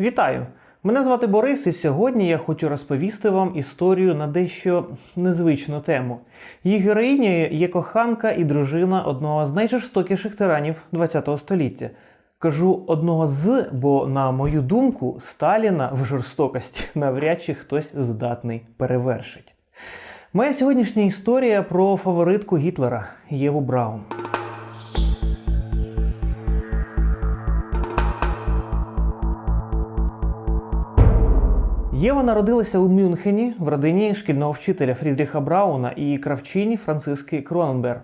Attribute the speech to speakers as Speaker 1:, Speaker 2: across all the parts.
Speaker 1: Вітаю! Мене звати Борис, і сьогодні я хочу розповісти вам історію на дещо незвичну тему. Її героїнею є коханка і дружина одного з найжорстокіших тиранів ХХ століття. Кажу одного з, бо, на мою думку, Сталіна в жорстокості навряд чи хтось здатний перевершить. Моя сьогоднішня історія про фаворитку Гітлера Єву Браун. Єва народилася у Мюнхені в родині шкільного вчителя Фрідріха Брауна і кравчині Франциски Кроненберг.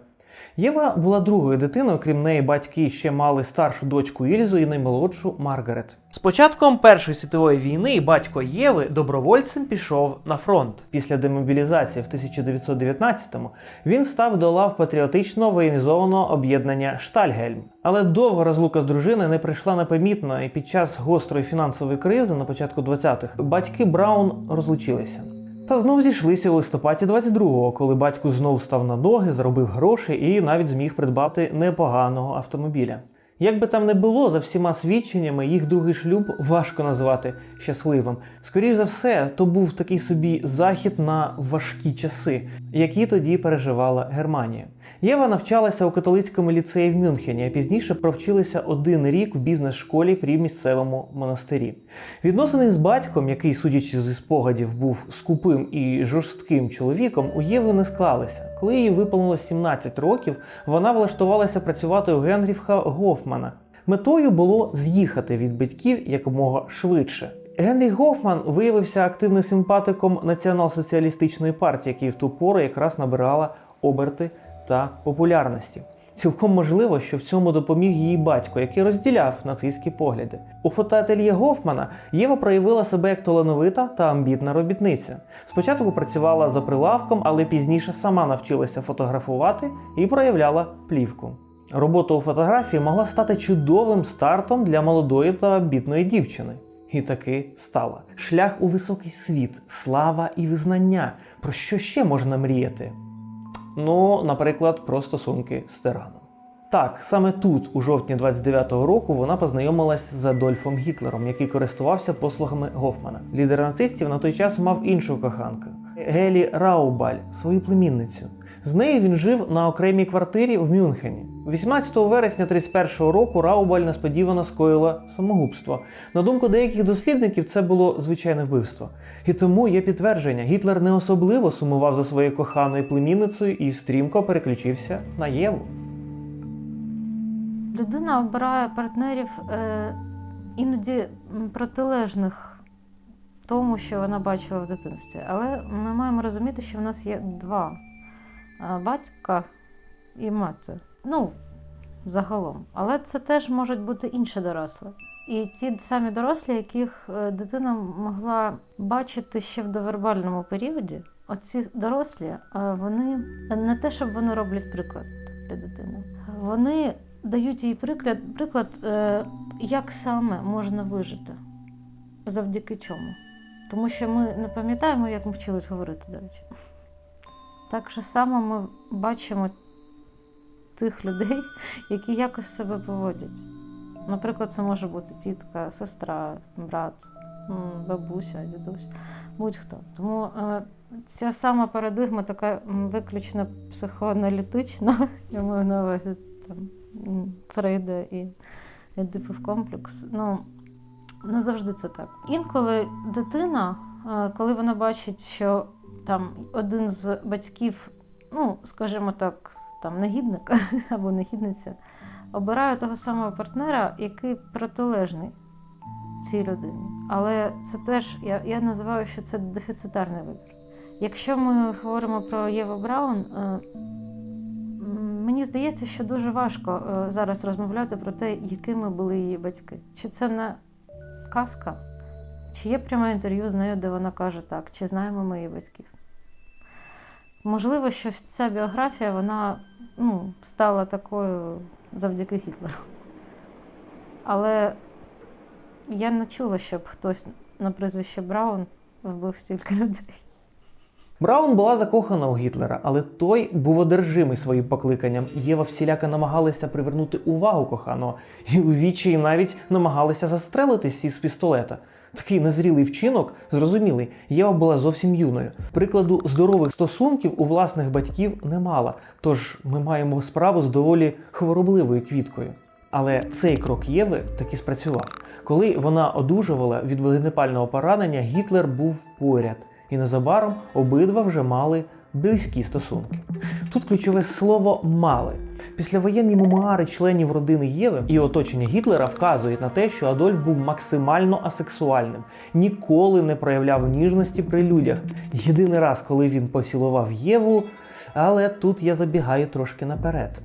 Speaker 1: Єва була другою дитиною, крім неї, батьки ще мали старшу дочку Ільзу і наймолодшу Маргарет. З початком Першої світової війни батько Єви добровольцем пішов на фронт. Після демобілізації в 1919-му він став до лав патріотично воєнізованого об'єднання Штальгельм. Але довга розлука з дружиною не прийшла непомітно, і під час гострої фінансової кризи на початку 20-х батьки Браун розлучилися. Та знов зійшлися у листопаді 22-го, коли батько знов став на ноги, заробив гроші і навіть зміг придбати непоганого автомобіля. Як би там не було, за всіма свідченнями, їх другий шлюб важко назвати щасливим. Скоріше за все, то був такий собі захід на важкі часи, які тоді переживала Германія. Єва навчалася у католицькому ліцеї в Мюнхені, а пізніше провчилися один рік в бізнес-школі при місцевому монастирі. Відносини з батьком, який, судячи зі спогадів, був скупим і жорстким чоловіком, у Єви не склалися. Коли їй виповнилось 17 років, вона влаштувалася працювати у Генріфха Гофмана. Метою було з'їхати від батьків якомога швидше. Генрі Гофман виявився активним симпатиком націонал-соціалістичної партії, який в ту пору якраз набирала оберти та популярності. Цілком можливо, що в цьому допоміг її батько, який розділяв нацистські погляди. У фотоательє Гофмана Єва проявила себе як талановита та амбітна робітниця. Спочатку працювала за прилавком, але пізніше сама навчилася фотографувати і проявляла плівку. Робота у фотографії могла стати чудовим стартом для молодої та амбітної дівчини. І таки стала. Шлях у високий світ, слава і визнання. Про що ще можна мріяти? Ну, наприклад, про стосунки з тираном. Так, саме тут, у жовтні 29-го року, вона познайомилась з Адольфом Гітлером, який користувався послугами Гофмана. Лідер нацистів на той час мав іншу коханку Гелі Раубаль, свою племінницю. З нею він жив на окремій квартирі в Мюнхені. 18 вересня 31-го року Раубаль несподівано скоїла самогубство. На думку деяких дослідників, це було звичайне вбивство. І тому є підтвердження: Гітлер не особливо сумував за своєю коханою племінницею і стрімко переключився на Єву.
Speaker 2: Людина обирає партнерів е, іноді протилежних тому, що вона бачила в дитинстві. Але ми маємо розуміти, що в нас є два батька і мати. Ну, загалом. Але це теж можуть бути інші дорослі. І ті самі дорослі, яких е, дитина могла бачити ще в довербальному періоді. Оці дорослі, е, вони не те, щоб вони роблять приклад для дитини. Вони дають їй приклад, приклад е, як саме можна вижити, завдяки чому. Тому що ми не пам'ятаємо, як ми вчились говорити, до речі. Так же само ми бачимо тих людей, які якось себе поводять. Наприклад, це може бути тітка, сестра, брат, бабуся, дідусь, будь-хто. Тому е, ця сама парадигма така виключно психоаналітична, я маю на увазі там Фрейда і Едипов комплекс. Ну, не завжди це так. Інколи дитина, е, коли вона бачить, що там один з батьків, ну, скажімо так, там негідник або негідниця, обирає того самого партнера, який протилежний цій людині. Але це теж, я, я називаю, що це дефіцитарний вибір. Якщо ми говоримо про Єву Браун, е, мені здається, що дуже важко е, зараз розмовляти про те, якими були її батьки. Чи це не казка? Чи є пряме інтерв'ю з нею, де вона каже так, чи знаємо ми її батьків? Можливо, що ця біографія вона ну, стала такою завдяки Гітлеру. Але я не чула, щоб хтось на прізвище Браун вбив стільки людей.
Speaker 1: Браун була закохана у Гітлера, але той був одержимий своїм покликанням. Єва всіляко намагалася привернути увагу коханого, і у вічі навіть намагалися застрелитись із пістолета. Такий незрілий вчинок, зрозумілий, Єва була зовсім юною. Прикладу здорових стосунків у власних батьків не мала, тож ми маємо справу з доволі хворобливою квіткою. Але цей крок Єви таки спрацював. Коли вона одужувала від вогнепального поранення, Гітлер був поряд, і незабаром обидва вже мали близькі стосунки. Тут ключове слово мали. Післявоєнні мемуари членів родини Єви і оточення Гітлера вказують на те, що Адольф був максимально асексуальним, ніколи не проявляв ніжності при людях. Єдиний раз, коли він поцілував Єву, але тут я забігаю трошки наперед.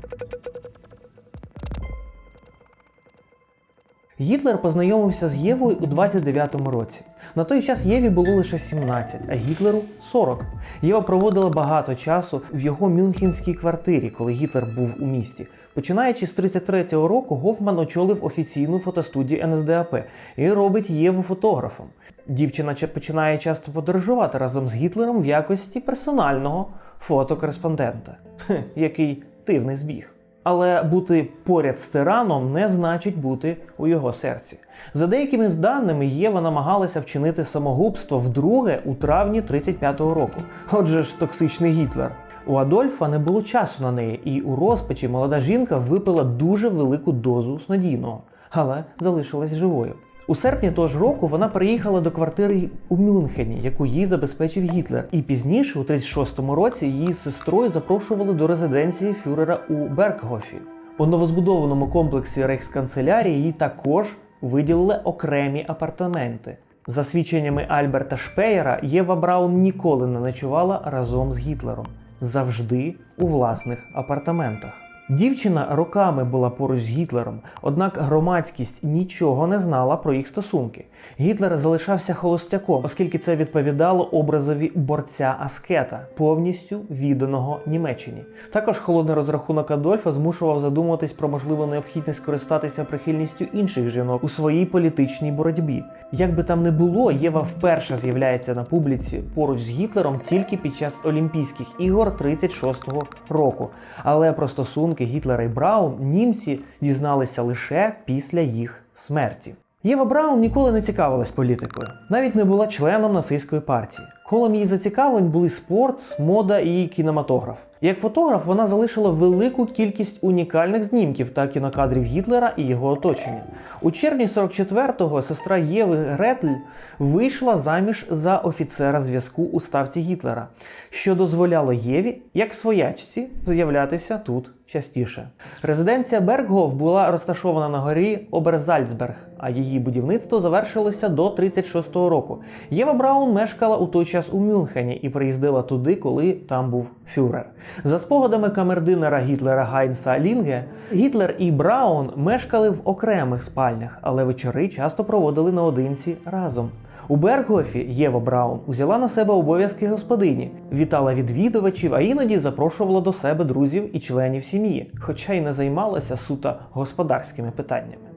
Speaker 1: Гітлер познайомився з Євою у 29-му році. На той час Єві було лише 17, а Гітлеру 40. Єва проводила багато часу в його мюнхенській квартирі, коли Гітлер був у місті. Починаючи з 33-го року, Гофман очолив офіційну фотостудію НСДАП і робить Єву фотографом. Дівчина починає часто подорожувати разом з Гітлером в якості персонального фотокореспондента. Хе, який дивний збіг. Але бути поряд з тираном не значить бути у його серці. За деякими з даними, Єва намагалася вчинити самогубство вдруге у травні 35-го року. Отже ж, токсичний Гітлер. У Адольфа не було часу на неї, і у розпачі молода жінка випила дуже велику дозу снодійного, але залишилась живою. У серпні того ж року вона приїхала до квартири у Мюнхені, яку їй забезпечив Гітлер. І пізніше, у 36-му році, її з сестрою запрошували до резиденції фюрера у Бергхофі. У новозбудованому комплексі рейхсканцелярії їй також виділили окремі апартаменти. За свідченнями Альберта Шпеєра, Єва Браун ніколи не ночувала разом з Гітлером, завжди у власних апартаментах. Дівчина роками була поруч з Гітлером, однак громадськість нічого не знала про їх стосунки. Гітлер залишався холостяком, оскільки це відповідало образові борця аскета, повністю відданого Німеччині. Також холодний розрахунок Адольфа змушував задумуватись про можливу необхідність скористатися прихильністю інших жінок у своїй політичній боротьбі. Як би там не було, Єва вперше з'являється на публіці поруч з Гітлером тільки під час Олімпійських ігор 36-го року. Але про стосунки Гітлера і Браун німці дізналися лише після їх смерті. Єва Браун ніколи не цікавилась політикою, навіть не була членом нацистської партії. Колом її зацікавлень були спорт, мода і кінематограф. Як фотограф вона залишила велику кількість унікальних знімків та кінокадрів Гітлера і його оточення. У червні 44-го сестра Єви Гретль вийшла заміж за офіцера зв'язку у ставці Гітлера, що дозволяло Єві, як своячці, з'являтися тут частіше. Резиденція Берггоф була розташована на горі Оберзальцберг, а її будівництво завершилося до 36-го року. Єва Браун мешкала у той час у Мюнхені і приїздила туди, коли там був фюрер. За спогадами камердинера Гітлера Гайнса Лінге, Гітлер і Браун мешкали в окремих спальнях, але вечори часто проводили наодинці разом. У Бергофі Єва Браун узяла на себе обов'язки господині, вітала відвідувачів, а іноді запрошувала до себе друзів і членів сім'ї, хоча й не займалася суто господарськими питаннями.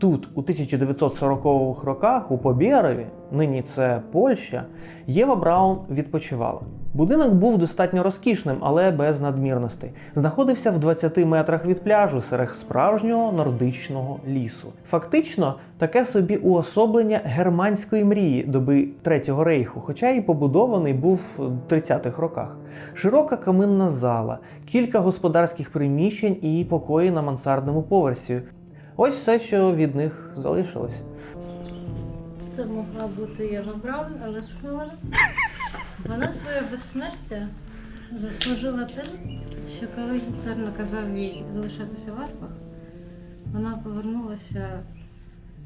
Speaker 1: Тут, у 1940-х роках, у Побєрові, нині це Польща, Єва Браун відпочивала. Будинок був достатньо розкішним, але без надмірностей. Знаходився в 20 метрах від пляжу серед справжнього нордичного лісу. Фактично, таке собі уособлення германської мрії доби Третього рейху, хоча і побудований був в 30-х роках. Широка каминна зала, кілька господарських приміщень і покої на мансардному поверсі. Ось все, що від них залишилось.
Speaker 2: Це могла бути Єва Браун, але ж вона. Своє безсмертя заслужила тим, що коли Гітлер наказав їй залишатися в Альпах, вона повернулася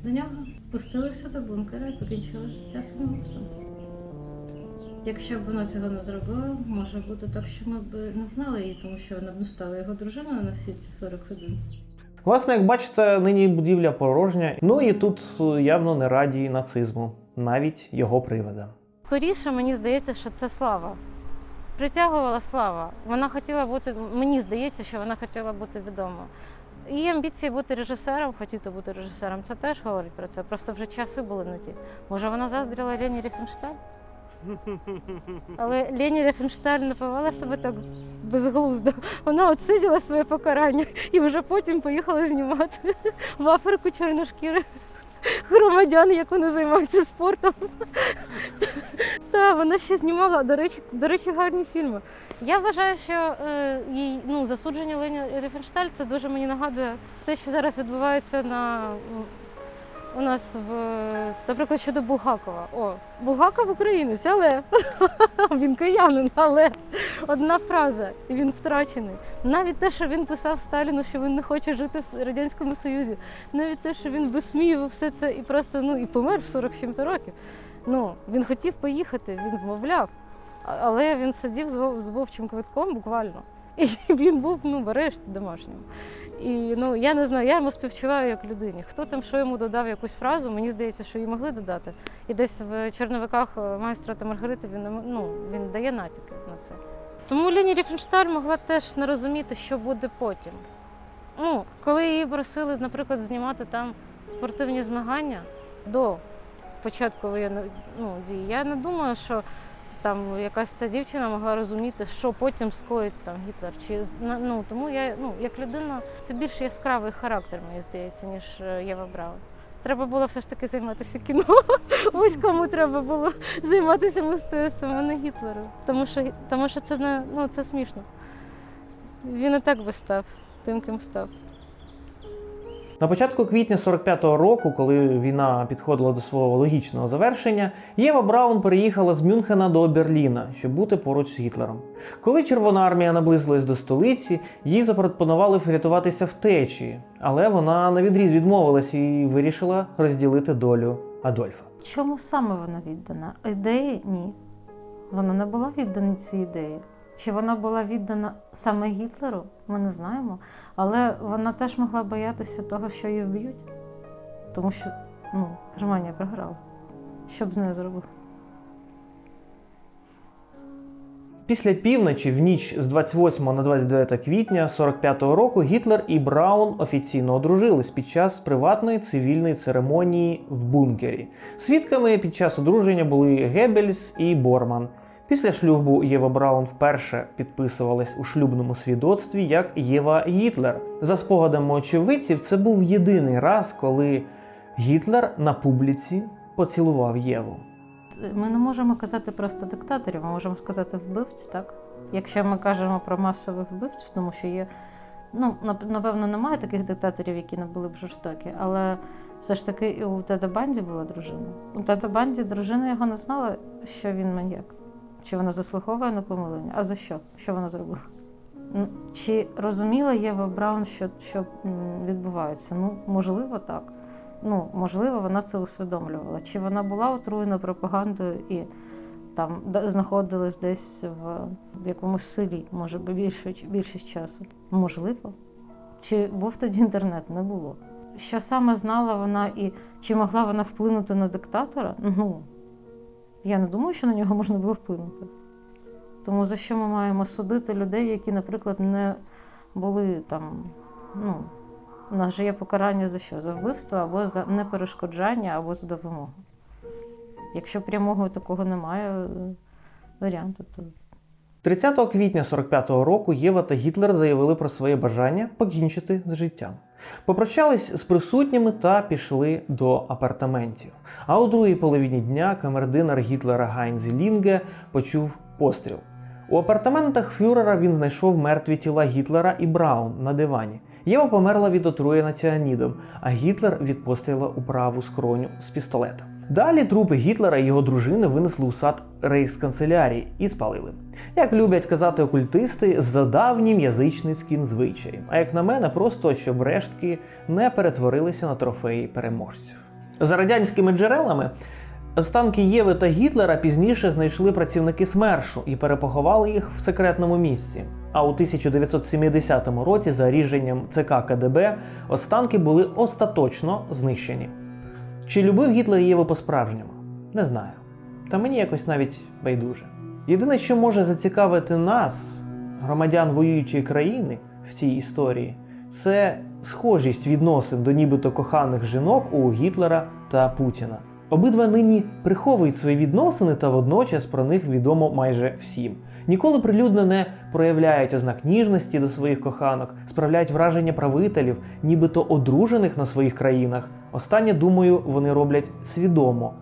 Speaker 2: до нього, спустилася до бункера і покінчила життя самогубством. Якщо б вона цього не зробила, може бути так, що ми б не знали її, тому що вона б не стала його дружиною на всі ці 40 годин.
Speaker 1: Власне, як бачите, нині будівля порожня. Ну і тут е, явно не раді нацизму, навіть його привода.
Speaker 2: Скоріше мені здається, що це слава. Притягувала слава. Вона хотіла бути, мені здається, що вона хотіла бути відома. І амбіції бути режисером, хотіти бути режисером, це теж говорить про це. Просто вже часи були не ті. Може, вона заздріла Лені Ріфеншталь? Але Лені Ріфеншталь не себе так безглуздо. Вона отсиділа своє покарання і вже потім поїхала знімати в Африку чорношкірих громадян, як вони займаються спортом. Та вона ще знімала, до речі, до речі, гарні фільми. Я вважаю, що е, їй ну, засудження Лені Ріфеншталь це дуже мені нагадує те, що зараз відбувається на у нас в наприклад щодо Булгакова. О, Булгаков українець, але він киянин, але одна фраза, і він втрачений. Навіть те, що він писав Сталіну, що він не хоче жити в Радянському Союзі, навіть те, що він висміював все це і просто ну і помер в 40 з чим-то років. Ну, він хотів поїхати, він вмовляв, але він сидів з вовчим квитком буквально. І він був ну, в арешті домашньому. І ну, я не знаю, я йому співчуваю як людині. Хто там що йому додав якусь фразу, мені здається, що її могли додати. І десь в черновиках е, майстра та Маргарити він, ну, він дає натяки на це. Тому Лені Ріфеншталь могла теж не розуміти, що буде потім. Ну, коли її просили, наприклад, знімати там спортивні змагання до початку воєнної ну, дії, я не думаю, що там якась ця дівчина могла розуміти, що потім скоїть там Гітлер. Чи ну, тому я ну, як людина, це більш яскравий характер, мені здається, ніж е, Єва Браун. Треба було все ж таки займатися кіно. Ось кому треба було займатися мистецтвом, а не Гітлером. Тому що, тому що це не ну, це смішно. Він і так би став тим, ким став.
Speaker 1: На початку квітня 45-го року, коли війна підходила до свого логічного завершення, Єва Браун переїхала з Мюнхена до Берліна, щоб бути поруч з Гітлером. Коли Червона армія наблизилась до столиці, їй запропонували врятуватися втечі, але вона навідріз відмовилась і вирішила розділити долю Адольфа.
Speaker 2: Чому саме вона віддана? Ідеї ні. Вона не була віддана цій ідеї. Чи вона була віддана саме Гітлеру, ми не знаємо. Але вона теж могла боятися того, що її вб'ють. Тому що ну, Германія програла. Що б з нею зробив?
Speaker 1: Після півночі, в ніч з 28 на 29 квітня 45-го року, Гітлер і Браун офіційно одружились під час приватної цивільної церемонії в бункері. Свідками під час одруження були Геббельс і Борман. Після шлюбу Єва Браун вперше підписувалась у шлюбному свідоцтві як Єва Гітлер. За спогадами очевидців, це був єдиний раз, коли Гітлер на публіці поцілував Єву.
Speaker 2: Ми не можемо казати просто диктаторів, ми можемо сказати вбивць, так? Якщо ми кажемо про масових вбивців, тому що є, ну, напевно, немає таких диктаторів, які не були б жорстокі, але все ж таки і у Теда Банді була дружина. У Теда Банді дружина його не знала, що він маньяк. Чи вона заслуховує на помилення? А за що? Що вона зробила? Чи розуміла Єва Браун, що, що відбувається? Ну, можливо, так. Ну, можливо, вона це усвідомлювала. Чи вона була отруєна пропагандою і там знаходилась десь в, в якомусь селі, може більше, більшість часу? Можливо. Чи був тоді інтернет? Не було. Що саме знала вона і чи могла вона вплинути на диктатора? Ну, я не думаю, що на нього можна було вплинути. Тому за що ми маємо судити людей, які, наприклад, не були там, ну, у нас же є покарання за що? За вбивство або за неперешкоджання, або за допомогу. Якщо прямого такого немає е, варіанту, то
Speaker 1: 30 квітня 45-го року Єва та Гітлер заявили про своє бажання покінчити з життям. Попрощались з присутніми та пішли до апартаментів. А у другій половині дня камердинер Гітлера Гайнз Лінге почув постріл. У апартаментах фюрера він знайшов мертві тіла Гітлера і Браун на дивані. Єва померла від отруєння ціанідом, а Гітлер від постріла у праву скроню з пістолета. Далі трупи Гітлера і його дружини винесли у сад рейхсканцелярії і спалили. Як люблять казати окультисти, за давнім язичницьким звичаєм. А як на мене, просто щоб рештки не перетворилися на трофеї переможців. За радянськими джерелами. Останки Єви та Гітлера пізніше знайшли працівники СМЕРШу і перепоховали їх в секретному місці. А у 1970 році, за рішенням ЦК КДБ, останки були остаточно знищені. Чи любив Гітлер Єву по-справжньому? Не знаю. Та мені якось навіть байдуже. Єдине, що може зацікавити нас, громадян воюючої країни, в цій історії, це схожість відносин до нібито коханих жінок у Гітлера та Путіна. Обидва нині приховують свої відносини та водночас про них відомо майже всім. Ніколи прилюдно не проявляють ознак ніжності до своїх коханок, справляють враження правителів, нібито одружених на своїх країнах. Останнє, думаю, вони роблять свідомо,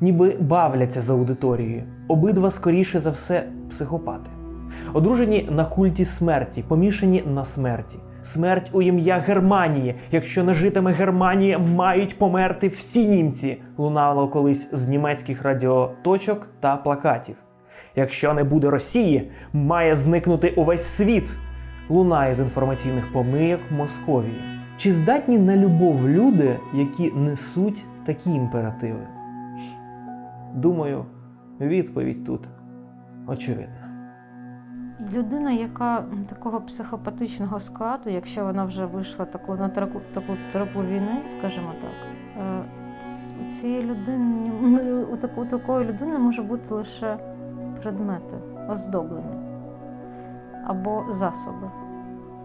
Speaker 1: ніби бавляться за аудиторією. Обидва скоріше за все психопати. Одружені на культі смерті, помішані на смерті. Смерть у ім'я Германії. Якщо не житиме Германія, мають померти всі німці. Лунало колись з німецьких радіоточок та плакатів. Якщо не буде Росії, має зникнути увесь світ. Лунає з інформаційних помийок Московії. Чи здатні на любов люди, які несуть такі імперативи? Думаю, відповідь тут очевидна.
Speaker 2: Людина, яка такого психопатичного складу, якщо вона вже вийшла таку на таку, таку тропу війни, скажімо так, е, у цієї людини у, таку, у такої людини може бути лише предмети, оздоблені або засоби.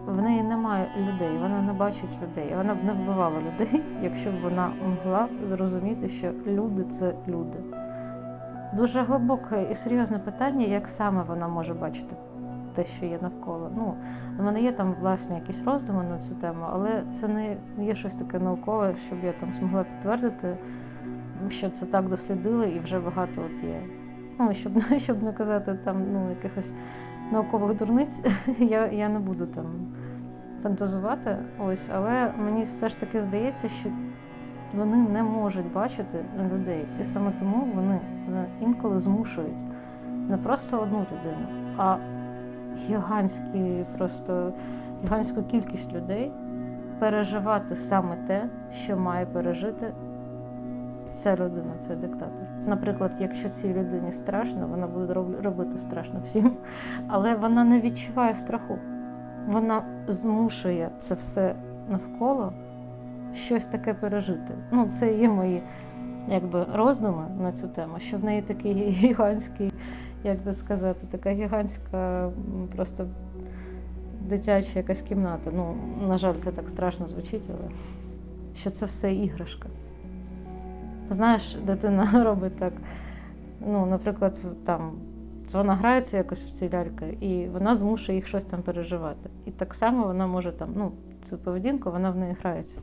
Speaker 2: В неї немає людей, вона не бачить людей, вона б не вбивала людей, якщо б вона могла зрозуміти, що люди це люди. Дуже глибоке і серйозне питання, як саме вона може бачити те, що є навколо. Ну, у мене є там власні якісь роздуми на цю тему, але це не є щось таке наукове, щоб я там змогла підтвердити, що це так дослідили, і вже багато от є. Ну, щоб, щоб не казати там ну, якихось наукових дурниць, я, я не буду там фантазувати. Ось, але мені все ж таки здається, що вони не можуть бачити людей. І саме тому вони інколи змушують не просто одну людину, а гігантські, просто гігантську кількість людей переживати саме те, що має пережити ця людина, цей диктатор. Наприклад, якщо цій людині страшно, вона буде робити страшно всім, але вона не відчуває страху. Вона змушує це все навколо щось таке пережити. Ну, це є мої якби, роздуми на цю тему, що в неї такий гігантський, як би сказати, така гігантська просто дитяча якась кімната. Ну, на жаль, це так страшно звучить, але що це все іграшка. Знаєш, дитина робить так. Ну, наприклад, там вона грається якось в ці ляльки, і вона змушує їх щось там переживати. І так само вона може там, ну, цю поведінку, вона в неї грається.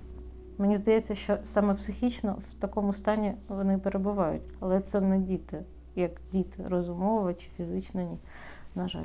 Speaker 2: Мені здається, що саме психічно в такому стані вони перебувають, але це не діти, як діти, розумово чи фізично ні. На жаль.